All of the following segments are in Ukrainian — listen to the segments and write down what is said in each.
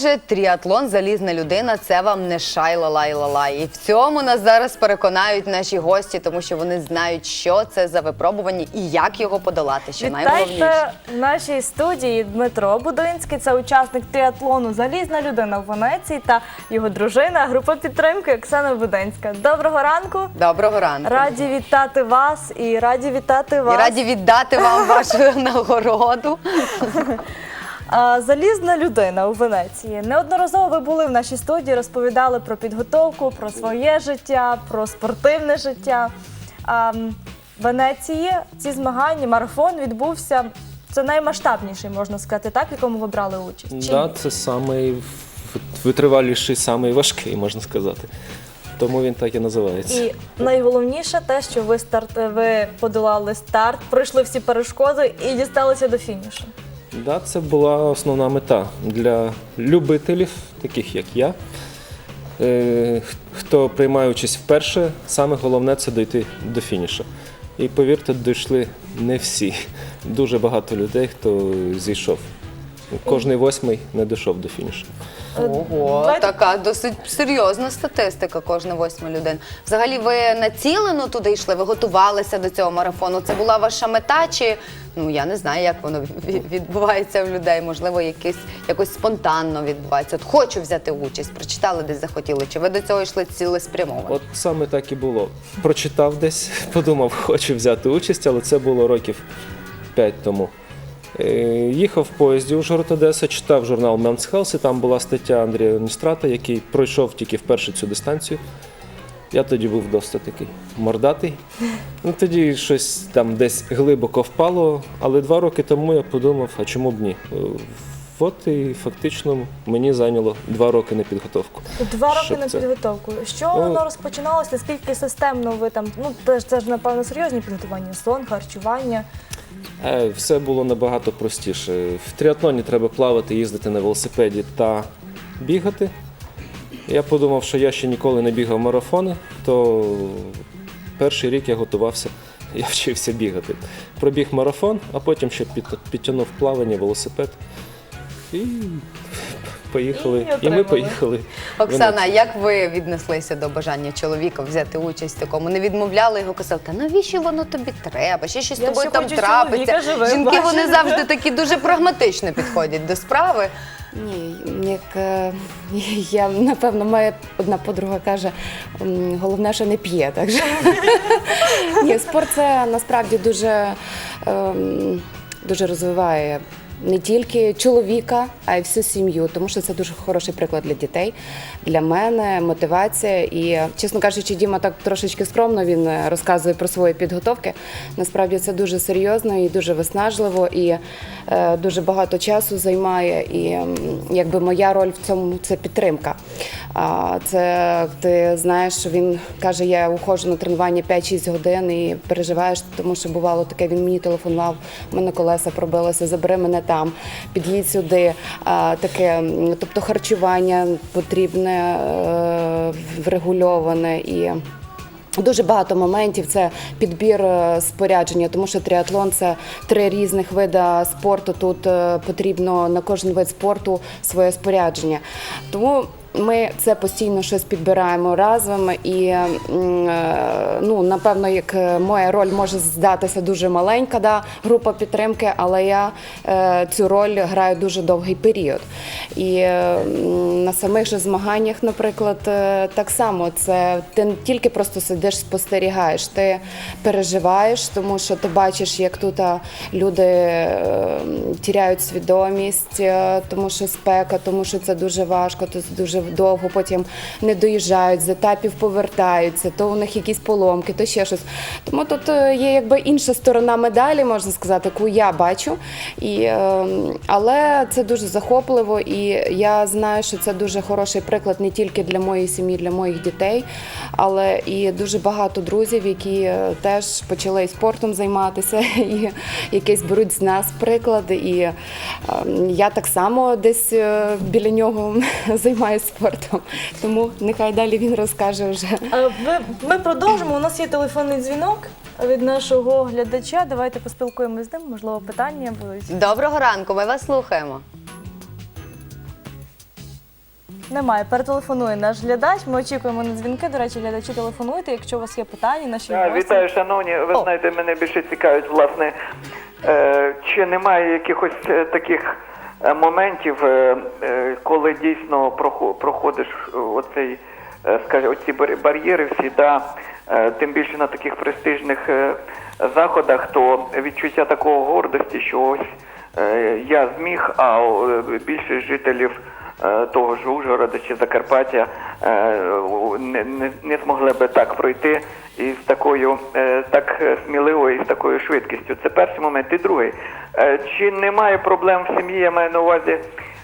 Отже, тріатлон залізна людина це вам не шай-ла-лай-ла-лай. І в цьому нас зараз переконають наші гості, тому що вони знають, що це за випробування і як його подолати. Що найголовніше. В нашій студії Дмитро Будинський, це учасник тріатлону Залізна людина в Венеції та його дружина, група підтримки Оксана Буденська. Доброго ранку! Доброго ранку. Раді вітати вас і раді вітати І раді віддати вам вашу нагороду. А, Залізна людина у Венеції. Неодноразово ви були в нашій студії, розповідали про підготовку, про своє життя, про спортивне життя. А, в Венеції ці змагання, марафон відбувся. Це наймасштабніший, можна сказати, так, в якому ви брали участь. Чи Да, це самий витриваліший, самий важкий, можна сказати. Тому він так і називається. І найголовніше те, що ви старт ви подолали старт, пройшли всі перешкоди і дісталися до фінішу. Да, це була основна мета для любителів, таких як я. Е, Хто приймає участь вперше, саме головне це дійти до фінішу. І повірте, дійшли не всі. Дуже багато людей, хто зійшов. Кожний восьмий не дійшов до фінішу. Ого, Давайте- така досить серйозна статистика. Кожна восьма людина. Взагалі, ви націлено туди йшли? Ви готувалися до цього марафону? Це була ваша мета? Чи ну я не знаю, як воно ві- відбувається в людей? Можливо, якесь якось спонтанно відбувається. От хочу взяти участь, прочитали десь захотіли. Чи ви до цього йшли цілеспрямовано? От саме так і було. Прочитав десь, подумав, хочу взяти участь, але це було років 5 тому. Е, Їхав в поїзді Ужгород Одеса, читав журнал Men's Health, і там була стаття Андрія Ністрата, який пройшов тільки вперше цю дистанцію. Я тоді був досить такий мордатий. Ну, тоді щось там десь глибоко впало, але два роки тому я подумав, а чому б ні? Е, От і фактично мені зайняло два роки на підготовку. Два роки на це- підготовку. Що Ну, воно розпочиналося? Наскільки системно ви там? Ну теж це ж напевно серйозні підготування, сон, харчування. Е, Все було набагато простіше. В тріатлоні треба плавати, їздити на велосипеді та бігати. Я подумав, що я ще ніколи не бігав марафони, то перший рік я готувався, я вчився бігати. Пробіг марафон, а потім ще підтягнув плавання, велосипед. І поїхали. І І, ми поїхали. Оксана, як ви віднеслися до бажання чоловіка взяти участь в такому? Не відмовляли його, казали, та навіщо воно тобі треба? Ще щось з тобою ще там трапиться. живим Жінки вони завжди такі дуже прагматично підходять до справи. Ні, як е, я напевно, моя одна подруга каже, головне, що не п'є. Так що ні, спорт це насправді дуже, ем, дуже розвиває. Не тільки чоловіка, а й всю сім'ю, тому що це дуже хороший приклад для дітей, для мене, мотивація. І, чесно кажучи, Діма так трошечки скромно він е, розказує про свої підготовки. Насправді це дуже серйозно і дуже виснажливо, і е, дуже багато часу займає. І якби моя роль в цьому це підтримка. А це ти знаєш, що він каже: я уходжу на тренування 5-6 годин і переживаєш, тому що бувало таке. Він мені телефонував, у мене колеса пробилося, забери мене там, під'їдь сюди. А, таке, тобто харчування потрібне е, врегульоване і. Дуже багато моментів це підбір е, спорядження, тому що тріатлон це три різних види спорту. Тут е, потрібно на кожен вид спорту своє спорядження. Тому ми це постійно щось підбираємо разом, і е, ну напевно, як е, моя роль може здатися дуже маленька, да, група підтримки, але я е, цю роль граю дуже довгий період. І на самих же змаганнях, наприклад, так само це ти не тільки просто сидиш, спостерігаєш, ти переживаєш, тому що ти бачиш, як тут люди тіряють свідомість, тому що спека, тому що це дуже важко, це дуже довго, потім не доїжджають, з етапів повертаються, то у них якісь поломки, то ще щось. Тому тут е, є якби інша сторона медалі, можна сказати, яку я бачу. І, е, але це дуже захопливо, і я знаю, що це дуже хороший приклад не тільки для моєї сім'ї, для моїх дітей, але і дуже багато друзів, які е, теж почали спортом займатися, і якийсь беруть з нас приклад. І е, я так само десь е, біля нього займаюся спортом. Тому нехай далі він розкаже вже. Е, Ви, ми продовжимо. У нас є телефонний дзвінок від нашого глядача. Давайте поспілкуємося з ним. Можливо, питання будуть. Доброго ранку, ми вас слухаємо. Немає. Перетелефонує наш глядач. Ми очікуємо на дзвінки. До речі, глядачі телефонуйте, якщо у вас є питання, наші Так, гості. вітаю, шановні. Ви О. знаєте, мене більше цікавить, власне, е, чи немає якихось е, таких моментів, е, е, коли дійсно проходиш е, оцей, е, скажімо, оці бар'єри всі, да, е, тим більше на таких престижних е, заходах, то відчуття такого гордості, що ось е, я зміг, а е, більшість жителів е, того ж Ужгорода чи Закарпаття е, не, не, не змогли би так пройти і з такою е, так е, сміливо і з такою швидкістю. Це перший момент. І другий. Е, Чи немає проблем в сім'ї, я маю на увазі.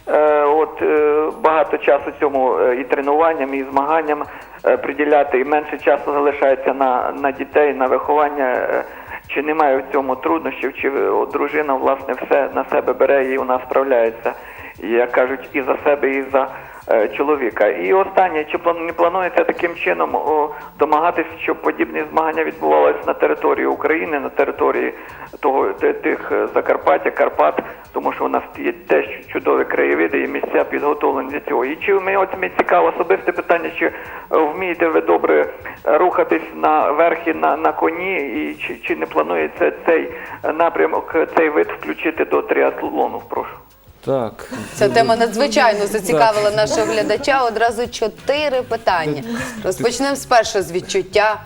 е, От е, багато часу цьому е, і тренуванням, і змаганням е, приділяти, і менше часу залишається на, на дітей, на виховання. е, Чи немає в цьому труднощів, чи е, дружина власне все на себе бере і вона справляється, як кажуть, і за себе, і за е, чоловіка. І останнє, чи не планується таким чином о, домагатися, щоб подібні змагання відбувалися на території України, на території того тих е, Закарпаття, Карпат, тому що у нас є теж чудові краєвиди і місця підготовлені для цього. І чи мені от мені цікаво особисте питання, чи е, вмієте ви добре рухатись на верхи на, на коні, і чи, чи не планується цей напрямок, цей вид включити до тріатлону? Прошу. Так, Ця тема надзвичайно зацікавила нашого глядача. Одразу чотири питання. Розпочнемо спершу з відчуття,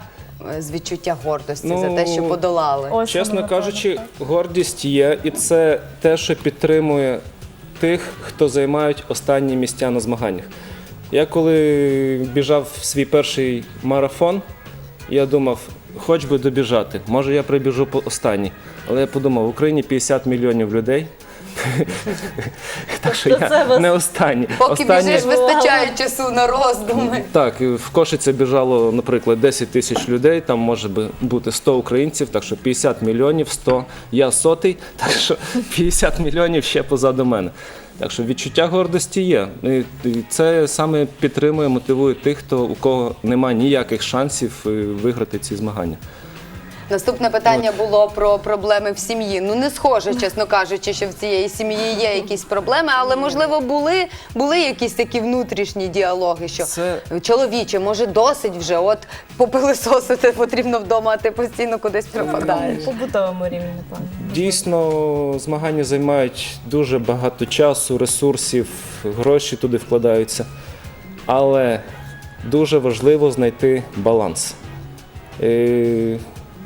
е, з відчуття гордості за те, що Ну, подолали. Ось воно, чесно напевно, кажучи, гордість є, і це те, що підтримує тих, хто займають останні місця на змаганнях. Я коли біжав в свій перший марафон, я думав, хоч би добіжати, може я прибіжу по останній. Але я подумав, в Україні 50 мільйонів людей. Так що Тобто це я вас- не останній. Поки Останній- біжиш, вистачає часу на роздуми. Так, і в Кошице біжало, наприклад, 10 тисяч людей, там може би бути 100 українців, так що 50 мільйонів, 100, я сотий, так що 50 мільйонів ще позаду мене. Так що відчуття гордості є. І і це саме підтримує, мотивує тих, хто у кого немає ніяких шансів е, виграти ці змагання. Наступне питання було про проблеми в сім'ї. Ну не схоже, чесно кажучи, що в цієї сім'ї є якісь проблеми, але можливо були, були якісь такі внутрішні діалоги, що Це- чоловіче, може досить вже, от попилисосити потрібно вдома, а ти постійно кудись пропадаєш. Побутовому рівні, напевно. Дійсно, змагання займають дуже багато часу, ресурсів, гроші туди вкладаються. Але дуже важливо знайти баланс.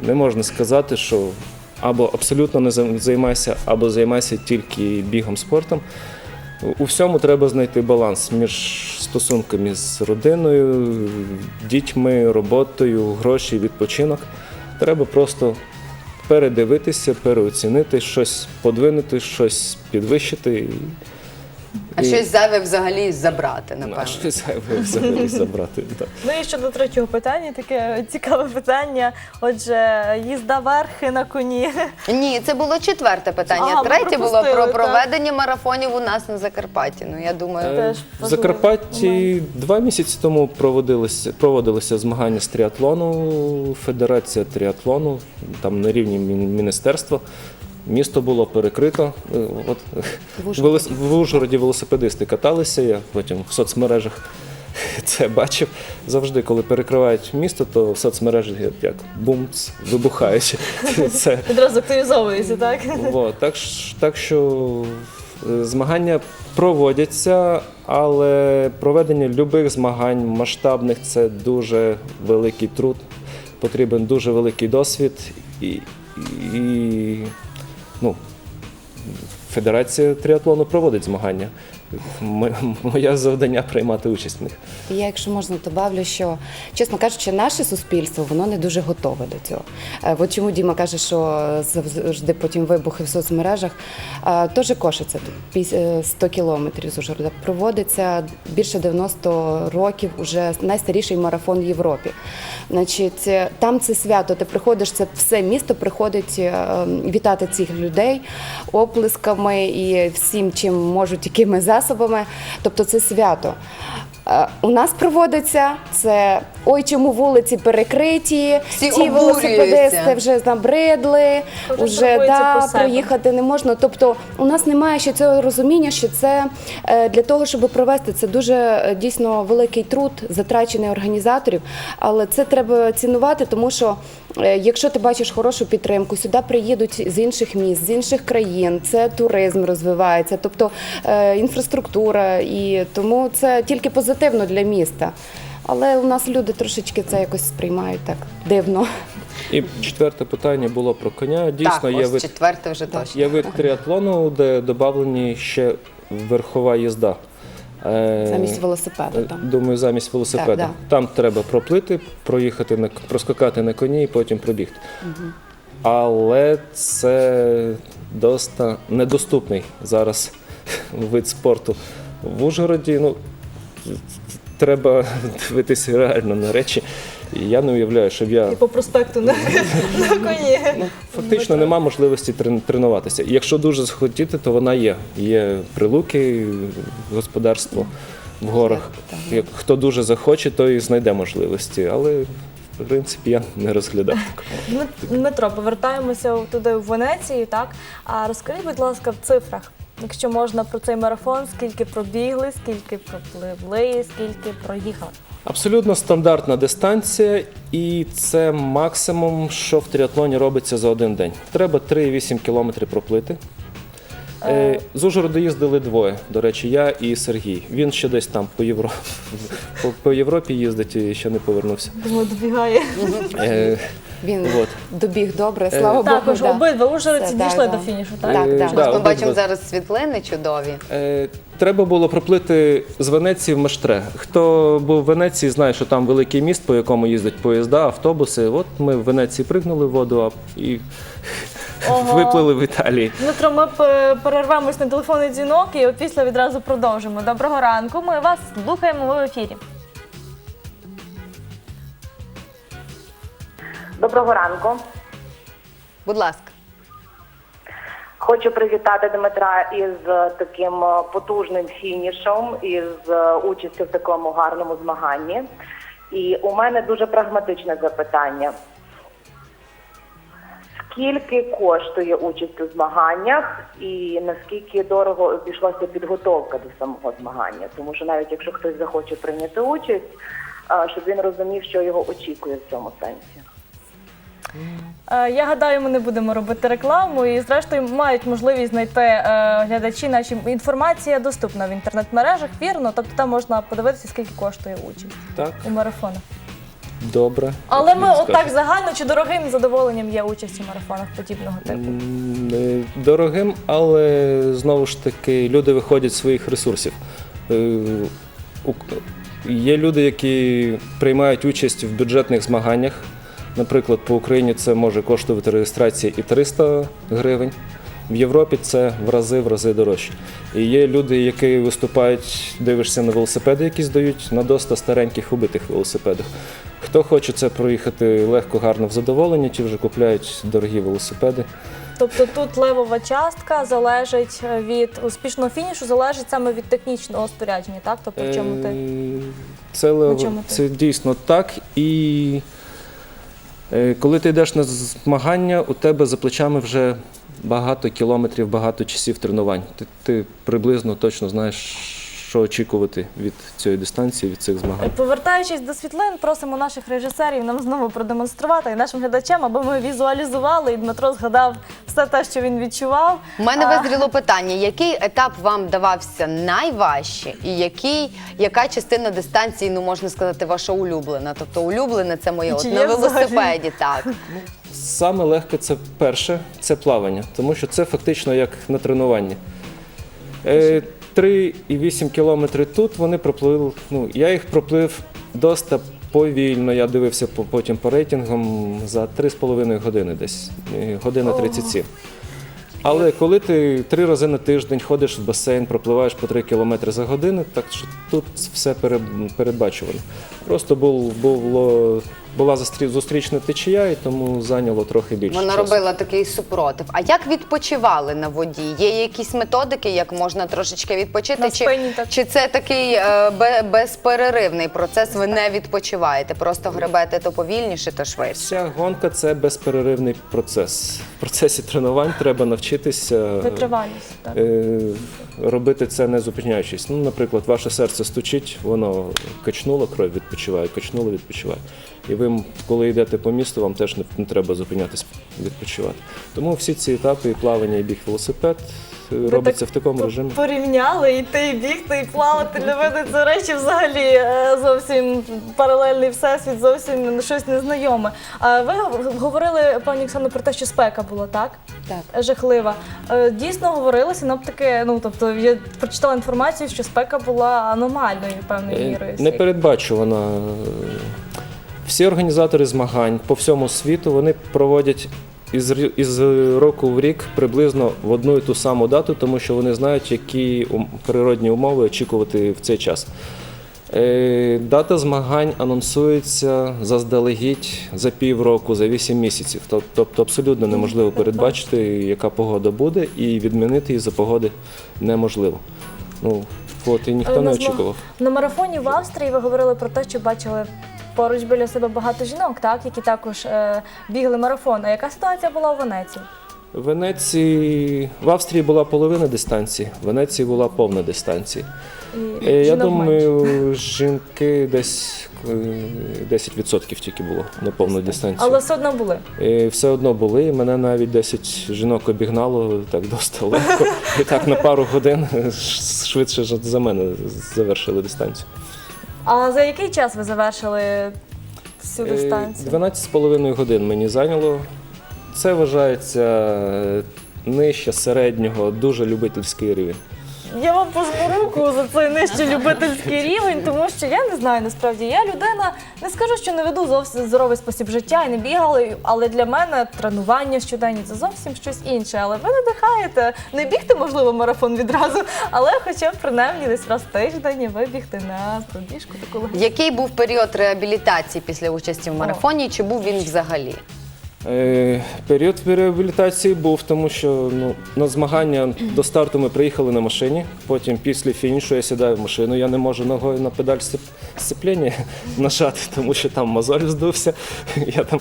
Не можна сказати, що або абсолютно не займайся, або займайся тільки бігом спортом. У всьому треба знайти баланс між стосунками з родиною, дітьми, роботою, гроші, відпочинок. Треба просто передивитися, переоцінити, щось подвинути, щось підвищити. А і- щось зайве взагалі забрати, Ну, а напевно. щось зайве взагалі забрати. так. Ну і щодо третього питання, таке цікаве питання. Отже, їзда верхи на коні. Ні, це було четверте питання. А, ми Третє було про так. проведення марафонів у нас на Закарпатті. Ну я думаю, Е, Теж В важливий Закарпатті два місяці тому проводилися, проводилися змагання з тріатлону, Федерація тріатлону, там на рівні мін- міністерства. Місто було перекрито. Е, От, В Ужгороді. велосипедисти каталися, я потім в соцмережах це бачив. Завжди, коли перекривають місто, то в соцмережах як бумц, вибухають. Це, Відразу активізовується, так? От, так, так що е, змагання проводяться, але проведення любих змагань масштабних це дуже великий труд, потрібен дуже великий досвід і, і ну, Федерація тріатлону проводить змагання. Моє завдання приймати участь в них. Я, якщо можна, добавлю, що чесно кажучи, наше суспільство воно не дуже готове до цього. Е, От чому Діма каже, що завжди потім вибухи в соцмережах. Теж кошиться тут е, 100 кілометрів з Ужгорода. Проводиться більше 90 років уже найстаріший марафон в Європі. Значить, е, там це свято. Ти приходиш, це все місто приходить е, вітати цих людей оплесками і всім, чим можуть, якими засобами. Тобто це свято. Е, У нас проводиться це ой, чому вулиці перекриті, Всі ті велосипедисти вже набридли, Вже вже да, проїхати не можна. Тобто у нас немає ще цього розуміння, що це е, для того, щоб провести це дуже е, дійсно великий труд, затрачений організаторів. Але це треба цінувати, тому що якщо ти бачиш хорошу підтримку, сюди приїдуть з інших міст, з інших країн, це туризм розвивається, тобто е, інфраструктура, і тому це тільки позитивно для міста. Але у нас люди трошечки це якось сприймають так дивно. І четверте питання було про коня. Дійсно, так, є ось вид четверте вже точно. Є вид триатлону, де додавлені ще верхова їзда. Е, Замість велосипеда е, там. Думаю, замість велосипеда. Так, Там треба проплити, проїхати на проскакати на коні і потім пробігти. Але це доста недоступний зараз вид спорту. В Ужгороді ну, треба дивитися реально на речі. І я не уявляю, щоб я І по проспекту на, на коні. Ну, фактично нема можливості трен- тренуватися. І Якщо дуже захотіти, то вона є. Є прилуки, господарство в горах. Як хто дуже захоче, той знайде можливості. Але в принципі я не розглядав. такого. Дмит- Дмитро, повертаємося туди в Венецію, так? А розкажіть, будь ласка, в цифрах, якщо можна про цей марафон, скільки пробігли, скільки пропливли, скільки проїхали. Абсолютно стандартна дистанція, і це максимум, що в тріатлоні робиться за один день. Треба 3,8 кілометри проплити. Е, З Ужгорода їздили двоє. До речі, я і Сергій. Він ще десь там по, Євро... по, по Європі їздить і ще не повернувся. Думаю, добігає. Е, Він от. добіг добре, слава Богу. Також да. обидва ужгородці Все, дійшли да. до фінішу, Так, так? Е, так. да, Ми обидва. бачимо зараз світлини чудові. Е, Треба було проплити з Венеції в Маштре. Хто був в Венеції, знає, що там великий міст, по якому їздять поїзда, автобуси. От ми в Венеції пригнули в воду а і Ого. виплили в Італії. Дмитро, ми п- перервемось на телефонний дзвінок і після відразу продовжимо. Доброго ранку. Ми вас слухаємо ви в ефірі. Доброго ранку. Будь ласка. Хочу привітати Дмитра із таким е, потужним фінішом, із е, участю в такому гарному змаганні. І у мене дуже прагматичне запитання. Скільки коштує участь у змаганнях і наскільки дорого обійшлася підготовка до самого змагання? Тому що навіть якщо хтось захоче прийняти участь, е, щоб він розумів, що його очікує в цьому сенсі. Е, Я гадаю, ми не будемо робити рекламу і, зрештою, мають можливість знайти е, глядачі наші інформація доступна в інтернет-мережах, вірно. Тобто там можна подивитися, скільки коштує участь Так, у марафонах. добре. Але ми Скажу. отак загально чи дорогим задоволенням є участь у марафонах подібного типу. М, е, Дорогим, але знову ж таки люди виходять з своїх ресурсів. Е, у- Є люди, які приймають участь в бюджетних змаганнях. Наприклад, по Україні це може коштувати реєстрація і 300 гривень. В Європі це в рази в рази дорожче. І є люди, які виступають, дивишся на велосипеди, які здають на доста стареньких убитих велосипедах. Хто хоче це проїхати легко, гарно в задоволення, ті вже купляють дорогі велосипеди. Тобто тут левова частка залежить е, від успішного фінішу, залежить саме від технічного спорядження, так? Тобто в чому ти? Е, Це, лево- чому ти? це дійсно так. І коли ти йдеш на змагання, у тебе за плечами вже багато кілометрів, багато часів тренувань. Ти, ти приблизно точно знаєш, що очікувати від цієї дистанції, від цих змагань. Повертаючись до світлин, просимо наших режисерів нам знову продемонструвати і нашим глядачам, аби ми візуалізували, і Дмитро згадав все те, що він відчував. У мене визріло питання: який етап вам давався найважче, і який, яка частина дистанції, ну можна сказати, ваша улюблена? Тобто улюблене це моє от на велосипеді, так. Саме легке це перше, це плавання, тому що це фактично як на тренуванні. Е, 3,8 кілометри тут вони проплили. Ну, я їх проплив доста повільно. Я дивився потім по рейтингам за 3,5 години десь, е, година 37. Але коли ти три рази на тиждень ходиш в басейн, пропливаєш по 3 кілометри за годину, так що тут все передбачувано. Просто бул- було була застрі- зустрічна течія, і тому зайняло трохи більше. Вона часу. робила такий супротив. А як відпочивали на воді? Є якісь методики, як можна трошечки відпочити? На чи, спині так. чи це такий е, бе- безперервний процес? Ви не відпочиваєте, просто гребете то повільніше, то швидше. Вся гонка це безперервний процес. В процесі тренувань треба навчитися Витривалість. Так. е, робити це не зупиняючись. Ну, наприклад, ваше серце стучить, воно качнуло, кров відпочиває, качнуло, відпочиває. І ви, коли йдете по місту, вам теж не, не треба зупинятись відпочивати. Тому всі ці етапи, і плавання, і біг велосипед робиться так в такому режимі. Порівняли йти, і бігти, і плавати. Для мене це речі взагалі е, зовсім паралельний всесвіт, зовсім щось незнайоме. А ви говорили, пані Оксано, про те, що спека була, так? Так. Жахлива. Е, Дійсно говорили синоптики, ну тобто я прочитала інформацію, що спека була аномальною певною Е, мірою. Непередбачувана. Всі організатори змагань по всьому світу вони проводять із, із року в рік приблизно в одну і ту саму дату, тому що вони знають, які природні умови очікувати в цей час. Е, Дата змагань анонсується заздалегідь за півроку, за 8 місяців. Тобто абсолютно неможливо передбачити, яка погода буде, і відмінити її за погоди неможливо. Ну, от і ніхто Але не очікував. На марафоні в Австрії ви говорили про те, що бачили поруч біля себе багато жінок, так, які також е, бігли марафон. А яка ситуація була у Венеції? В Венеції в Австрії була половина дистанції, в Венеції була повна дистанція. І Е, Я жінок менше. думаю, жінки десь е, 10% тільки було на повну дистанцію. Але все одно були. І все одно були. і Мене навіть 10 жінок обігнало так досить легко. І так на пару годин швидше за мене завершили дистанцію. А за який час ви завершили цю Е, дистанцію? 12,5 годин мені зайняло. Це вважається е, нижче середнього, дуже любительський рівень. Я вам пожму руку за цей нижчий любительський рівень, тому що я не знаю насправді. Я людина, не скажу, що не веду зовсім здоровий спосіб життя і не бігала, але для мене тренування щоденні це зовсім щось інше. Але ви надихаєте не бігти, можливо, марафон відразу, але хоча б принаймні десь раз в тиждень вибігти на пробіжку таку. Який був період реабілітації після участі в марафоні? Чи був він взагалі? Е, Період реабілітації був, тому що ну, на змагання до старту ми приїхали на машині. Потім після фінішу я сідаю в машину. Я не можу ногою на педаль сцеп- сцеплення нажати, тому що там мозоль здувся. Я там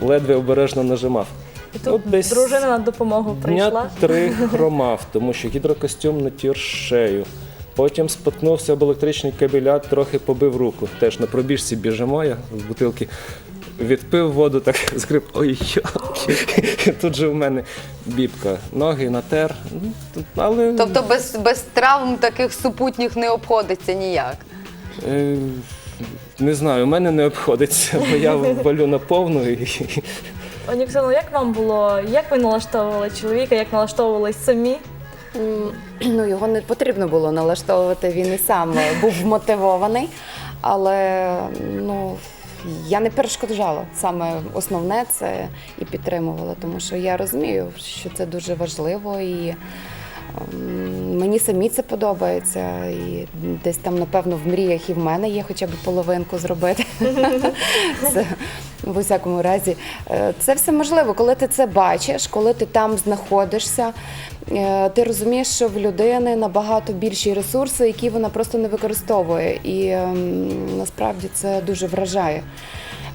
ледве обережно нажимав. І тут Ну, десь дружина на допомогу прийшла. Дня три хромав, тому що гідрокостюм натір шею. Потім споткнувся об електричний кабелят, трохи побив руку. Теж на пробіжці біжимо, я з бутилки відпив воду, так згриб, ой, йолки. Тут же в мене бібка. Ноги натер. Ну, тут- Але Тобто без, без травм таких супутніх не обходиться ніяк. е, не знаю, у мене не обходиться, бо я валю на повну і Пані як вам було? Як ви налаштовували чоловіка, як налаштовувались самі? М, Ну, його не потрібно було налаштовувати, він і сам був вмотивований. Але ну, я не перешкоджала. Саме основне це і підтримувала, тому що я розумію, що це дуже важливо і. Мені самі це подобається, і десь там, напевно, в мріях і в мене є хоча б половинку зробити. Це в усякому разі. е, Це все можливо, коли ти це бачиш, коли ти там знаходишся. е, Ти розумієш, що в людини набагато більші ресурси, які вона просто не використовує. І ем, насправді це дуже вражає.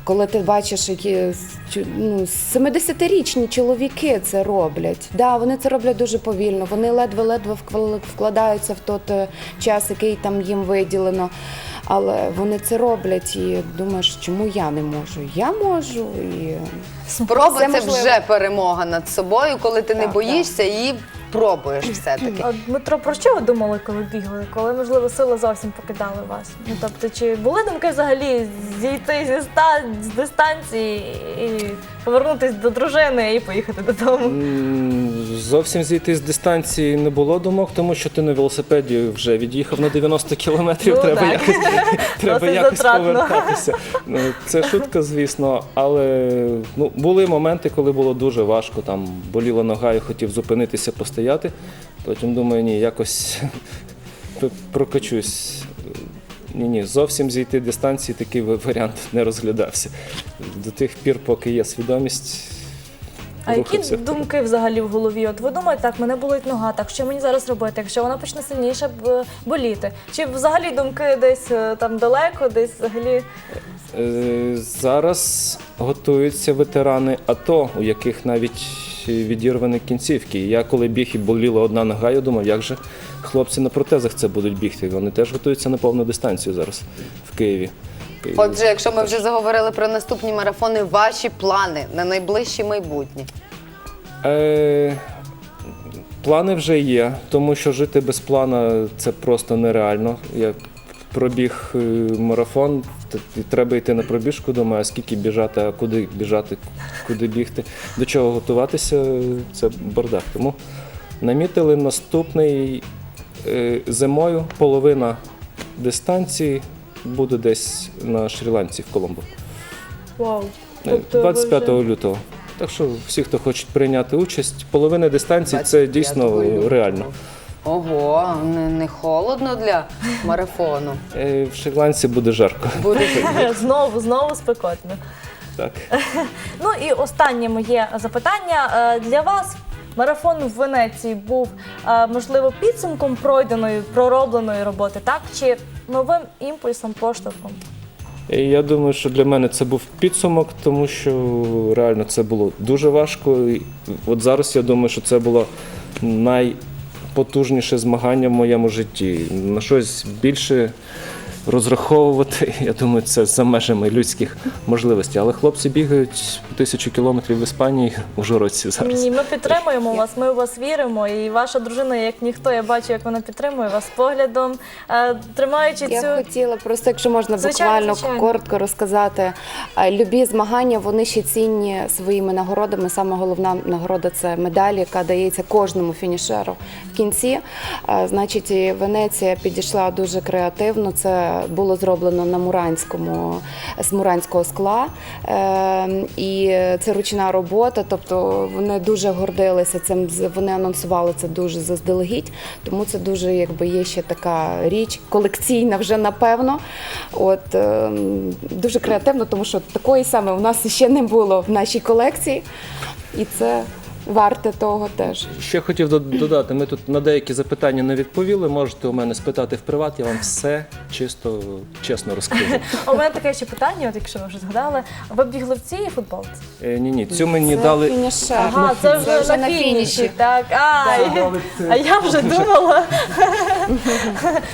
Коли ти бачиш, які ну, 70-річні чоловіки це роблять. Да, вони це роблять дуже повільно. Вони ледве-ледве вкл- вкладаються в той е, час, який там їм виділено. Але вони це роблять і думаєш, чому я не можу? Я можу і Спроба Це це, вже перемога над собою, коли ти не Так, боїшся і пробуєш все-таки. А, Дмитро, про що ви думали, коли бігли? Коли, можливо, сили зовсім покидали вас? Ну тобто, чи були думки взагалі зійти зі ста з дистанції і повернутися до дружини і поїхати додому? Зовсім зійти з дистанції не було думок, тому що ти на велосипеді вже від'їхав на 90 кілометрів. Ну, треба так. якось, треба Досить якось затратно. повертатися. Ну, Це шутка, звісно, але ну, були моменти, коли було дуже важко. Там боліла нога і хотів зупинитися, постояти. Потім думаю, ні, якось прокачусь. Ні, ні, зовсім зійти дистанції такий варіант не розглядався. До тих пір, поки є свідомість. А які думки взагалі в голові? От ви думаєте, так, мене болить нога, так що мені зараз робити, якщо вона почне сильніше боліти? Чи взагалі думки десь е, там далеко, десь взагалі Е, Зараз готуються ветерани АТО, у яких навіть відірвані кінцівки. Я коли біг і боліла одна нога, я думав, як же хлопці на протезах це будуть бігти. Вони теж готуються на повну дистанцію зараз в Києві. Отже, якщо ми вже заговорили про наступні марафони, ваші плани на найближче майбутнє. Е, плани вже є, тому що жити без плана це просто нереально. Я пробіг е, марафон, треба йти на пробіжку, думаю, а скільки біжати, а куди біжати, куди бігти, до чого готуватися, це бардак. Тому намітили наступний е, зимою половина дистанції буде десь на Шрі-Ланці в Коломбо. вау. Е, Тобто ви 25 вже- лютого. Так що всі, хто хочуть прийняти участь, половина дистанції це 25 дійсно реально. Ого, не, не холодно для марафону. Е, В Шрі-Ланці буде жарко. Буде Знову, знову спекотно. Так. Ну і останнє моє запитання Е, для вас. Марафон в Венеції був е, можливо підсумком пройденої проробленої роботи, так чи новим імпульсом, поштовхом? І я думаю, що для мене це був підсумок, тому що реально це було дуже важко. І от зараз я думаю, що це було найпотужніше змагання в моєму житті. На щось більше розраховувати, я думаю, це за межами людських можливостей. Але хлопці бігають тисячу кілометрів в Іспанії у Жороці зараз. Ні, ми підтримуємо вас, ми у вас віримо. І ваша дружина, як ніхто, я бачу, як вона підтримує вас поглядом, е, тримаючи Я цю хотіла просто, якщо можна Звичайно, буквально звичайно. коротко розказати. Е, Любі змагання вони ще цінні своїми нагородами. Саме головна нагорода це медаль, яка дається кожному фінішеру в кінці. Е, Значить, і Венеція підійшла дуже креативно. Це було зроблено на муранському з муранського скла. Е, І це ручна робота. Тобто вони дуже гордилися цим. Вони анонсували це дуже заздалегідь. Тому це дуже якби є ще така річ колекційна вже напевно. От е, дуже креативно, тому що такої саме у нас ще не було в нашій колекції, і це варте того теж. Ще хотів до- додати, ми тут на деякі запитання не відповіли. Можете у мене спитати в приват, я вам все чисто, чесно розкажу. у мене таке ще питання, от якщо ви вже згадали. Ви бігли в цій футболці? Е, ні, ні, цю мені дали. фінішер. Ага, це вже, на фініші. Так, ай, а я вже думала.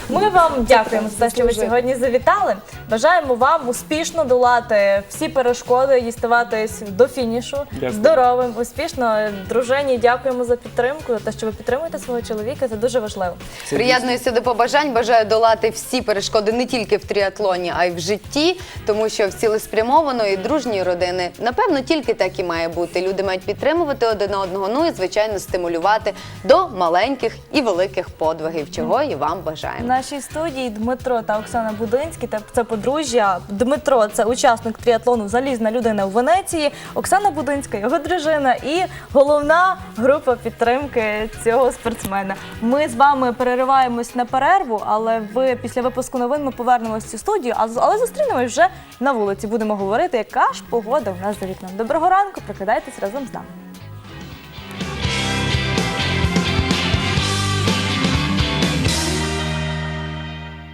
Ми вам дякуємо за те, що ви сьогодні завітали. Бажаємо вам успішно долати всі перешкоди, дістатись до фінішу. Дякую. Здоровим, успішно. Дружині, дякуємо за підтримку, за те, що ви підтримуєте свого чоловіка. Це дуже важливо. Приєднуюся до побажань. Бажаю долати всі перешкоди не тільки в тріатлоні, а й в житті, тому що в цілеспрямованої дружньої родини напевно тільки так і має бути. Люди мають підтримувати один одного. Ну і звичайно стимулювати до маленьких і великих подвигів, чого і вам В нашій студії Дмитро та Оксана Будинські. Та це подружжя. Дмитро це учасник тріатлону Залізна людина у Венеції. Оксана Будинська, його дружина і головна група підтримки цього спортсмена. Ми з вами перериваємось на перерву, але ви після випуску новин ми повернемось в цю студію. а Але зустрінемось вже на вулиці. Будемо говорити, яка ж погода у нас за вікном. Доброго ранку, прокидайтесь разом з нами.